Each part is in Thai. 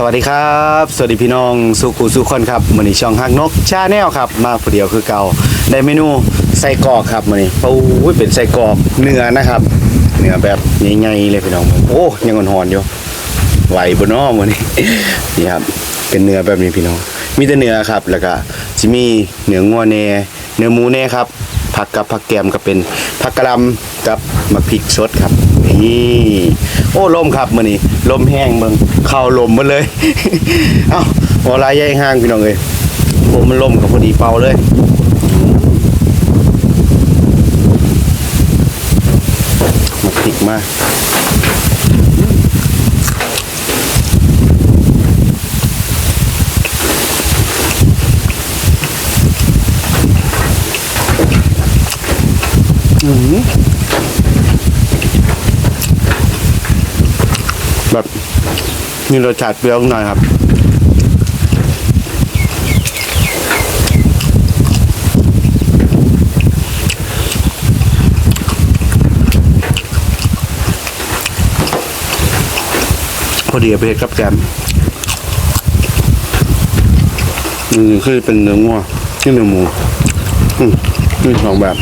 สวัสดีครับ สวัสดีพี่น้องสุขุสุขคนครับมือนี้ช่องฮักนกชาแนลครับ มาผู้เดียวคือเก่าได้เมนูไส้กรอกครับมือนี้โอ้ยเป็นไส้กรอกเนื้อนะครับ เนื้อแบบใหญ่ๆเลยพี่น้องโอ้ยังอ่อนๆอยู่ไหวบนน้อมือนี้นี่ครับเป็นเนื้อแบบนี้พี่น้อง มีแต่เนื้อครับแล้วก็จะมีเนื้องัวแหน่เนื้อหมูแหน่ครับผักกับผักแกมก็เป็นผักกะลำกับมะพริกสดครับ นี่โอ้ลมครับมื้อนี้ลมแห้งเบิ่งเข้าลมหมดเลย เอ้าหัวลายใหญ่ห้างพี่น้องเอ้ยผมมันลมกับพอดีเป่าเลยมะพริกมา แบบมีรสชาติเปรี้ยวหน่อยครับพอดีเอาไปเฮ็ดกับแกมนี่คือเป็นเนื้องัวนี่เนื้อหมูนี่สองแบบ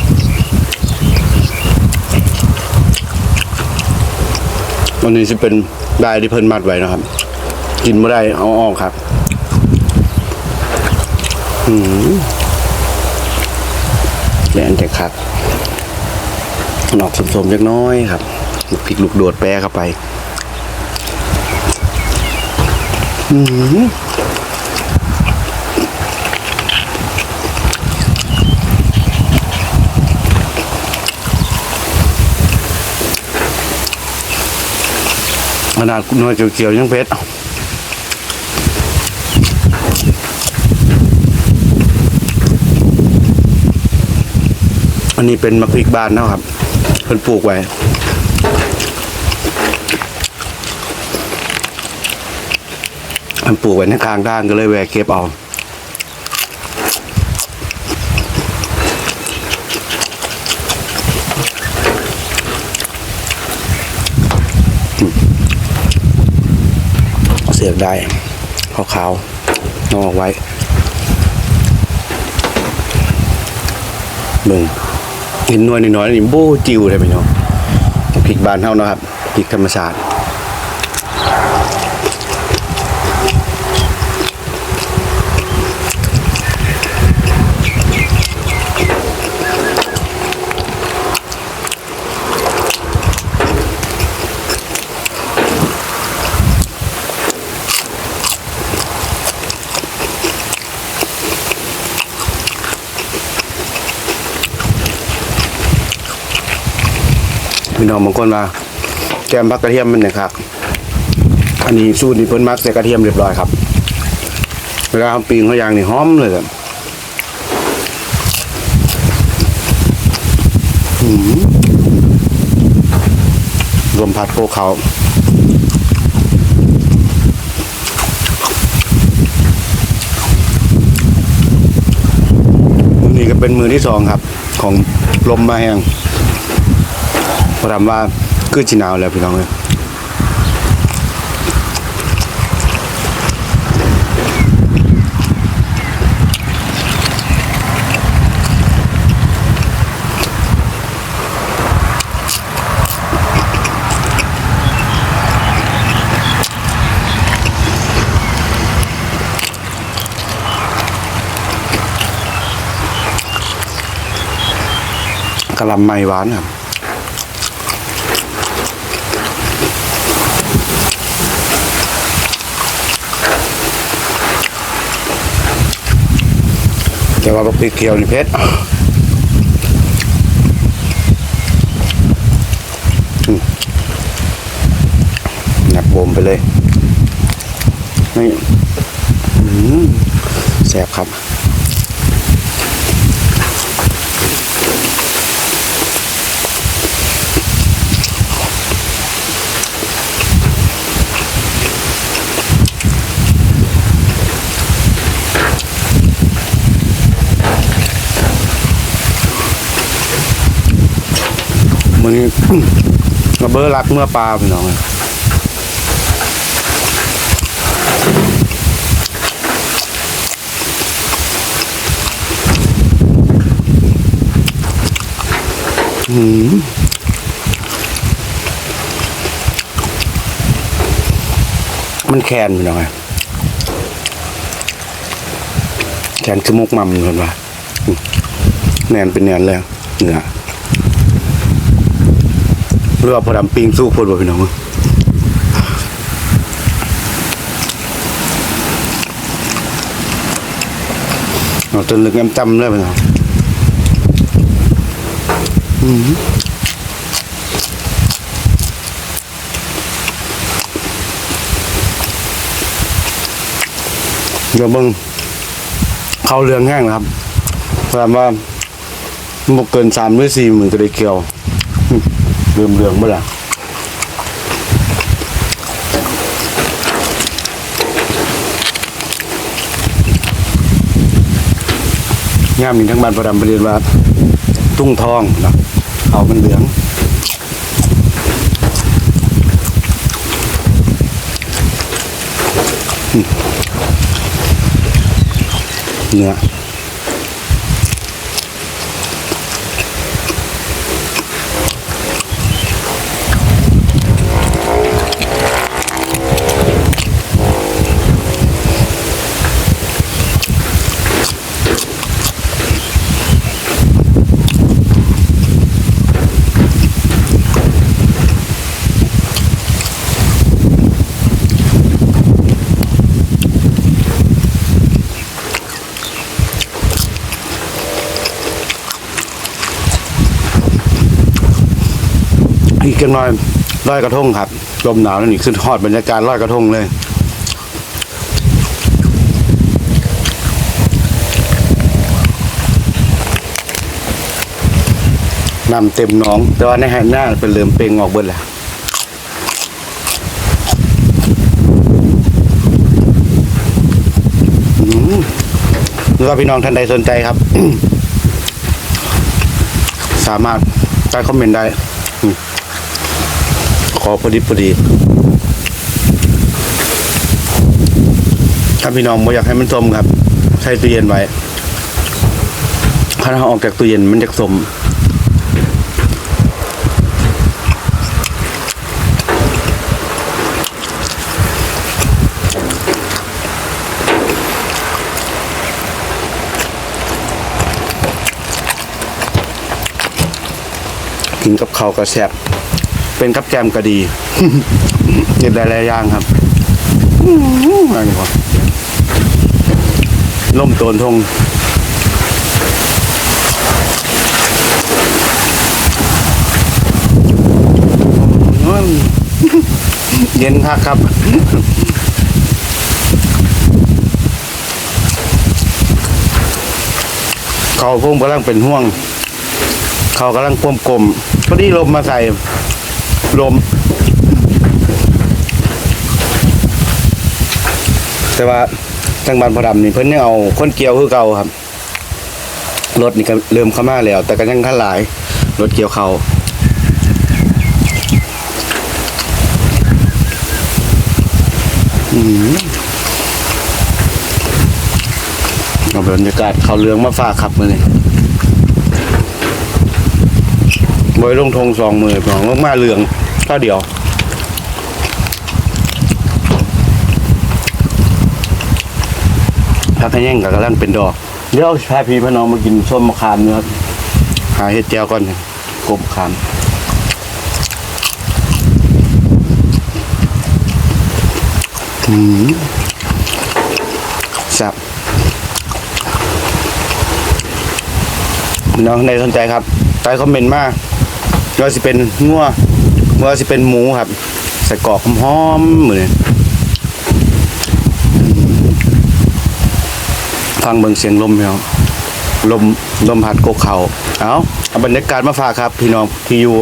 วันนี้จะเป็น ได้ที่เพิ่นมัดไว้นะครับ กินไม่ได้เอาออกครับ อืมแหลนแต่คักนอกสมๆเล็กน้อยครับลูกพริกลูกโดดแปะเข้าไป อืม ขนาดหน่วยเขียวๆยังเพชรอันนี้เป็นมะพริกบ้านนะครับเพิ่นปลูกไว้มันปลูกไว้ในข้างด้านก็เลยแวะเก็บเอาเสียบได้ขาวๆนอกไว้เบิ่งเห็นนวลน้อยๆนี่โบ้จิวเลยพี่น้องพริกบานเท่าเนาะครับพริกธรรมชาติ พี่น้องบางคนมาแกมพักกระเทียมมันนี่ยครับอันนี้สูตรนี่เพิ่นมักใส่กระเทียมเรียบร้อยครับเวลาทำปิ้งเขาอย่างนี่หอมเลยครับรวมผัดโคเขามือนี้ก็เป็นมือที่สองครับ ของลมมาแห้ง พอทำว่าคือจีนาวแล้วพี่น้องเลยกะลำไม้หวานครับ แต่ว่าบักพริกเขียวนี่เผ็ดหนักบมไปเลย นี่แสบครับ มืนี้กระเบ้อรักเมื่อปลาพี่น้องอืมมันแคนพี่น้องแคนสมกมัมเห็นว่าแนนเป็นแนนแล้วเนี่ย รือว่าพอดำปิงสู้คนบ่พี่น้องเอาจนลึกแง้มจำเลยพี่น้องเดี๋ยวเบิ่งเขาเรื่องแห้งนะครับแปลว่าบกเกินสามหรือสี่หมื่นก็ได้เกี่ยว ลืมเรื่องเมื่อไหร่ย่ามมีทั้งบ้านประดำประเรียนว่าตุ้งทองนะเอามันเหลืองเนื้อ อีกจังน้อยลอยกระทงครับลมหนาวนั่นนี่ขึ้นฮอดบรรยากาศลอยกระทงเลยน้ำเต็มหน้อง แต่ว่าในหันหน้าเป็นเหลือมเปงออกเบิดแหละอืมหรือว่าพี่น้องท่านใดสนใจครับ สามารถใต้คอมเมนต์ได้ อืมขอพอดีพอดี ถ้าพี่น้องไม่อยากให้มันสมครับ ใช้ตู้เย็นไว้ถ้าเราออกจากตู้เย็นมันจะสมกินกับข้าวก็แซ่บ เป็นกับแกมก็ดีเด็ดหลายๆอย่างครับอื้อหืออะไรวะล่มโตนทงอื้อเย็นคักครับเขาพุ่งกำลังเป็นห่วง เขากำลังกลมกลมพอดีลมมาใส่ ลม แต่ว่าทางบ้านพอดำนี่เพิ่นยังเอาคนเกี่ยวคือเก่าครับ รถนี่ก็เริ่มเข้ามาแล้ว แต่ก็ยังทันหลาย รถเกี่ยวเขาอืมเอาบรรยากาศเขาเรืองมาฝากครับมือนี้บอยลงทงสองมือสองลงมาเลือง เท่าเดียวพักขย่งกับกระลันเป็นดอก เดี๋ยวพาพี่พน้องมากินส้มมะขามเนื้อหาเห็ดแจ้วก่อนกบขามอืมแซ่บน้องในสนใจครับใต้คอมเมนต์มาว่าสิเป็นงัว ว่าสิเป็นหมูครับใส่กรอกหอมๆเหมือนฟังเบิ่งเสียงลมพี่น้องลมลมพัดกกเขา เอาเอาบรรยากาศมาฝากครับ พี่น้องที่อยู่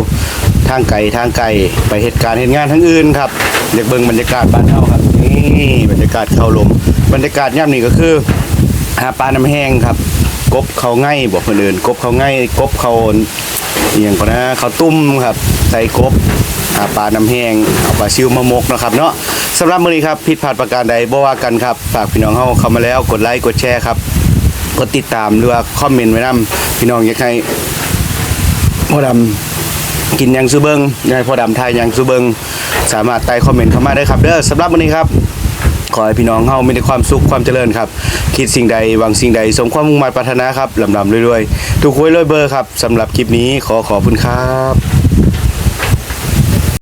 ทางไกลทางไกลไปเหตุการณ์เหตุงานทั้งอื่นครับอยากเบิ่งบรรยากาศบ้านเฮาครับนี่บรรยากาศเข้าลม บรรยากาศย่ำนี้ก็คือหาปลาน้ำแห้งครับ กบเขาง่ายบอกคนอื่นกบเขาง่ายกบเขาเอียงก่อนนะเขาตุ้มครับใส่กบหาปลาน้ำแห้งเอาปลาซิวมามกนะครับเนาะสำหรับมื้อนี้ครับผิดพลาดประการใดบ่ว่ากันครับฝากพี่น้องเฮาเข้ามาแล้วกดไลค์กดแชร์ครับกดติดตามหรือว่าคอมเมนต์ไว้นํพี่น้องอยากให้พ่อดำกินยังซูเบิงอยากให้พ่อดำทายยังซูเบิงสามารถใต้คอมเมนต์เข้ามาได้ครับเด้อสำหรับวันนี้ครับ ขอให้พี่น้องเฮามีแต่ความสุขความเจริญครับ คิดสิ่งใดหวังสิ่งใดสมความมุ่งมั่นปรารถนาครับลำลำรวยๆทุกคุยรวยเบอร์ครับสำหรับคลิปนี้ขอขอบคุณครับ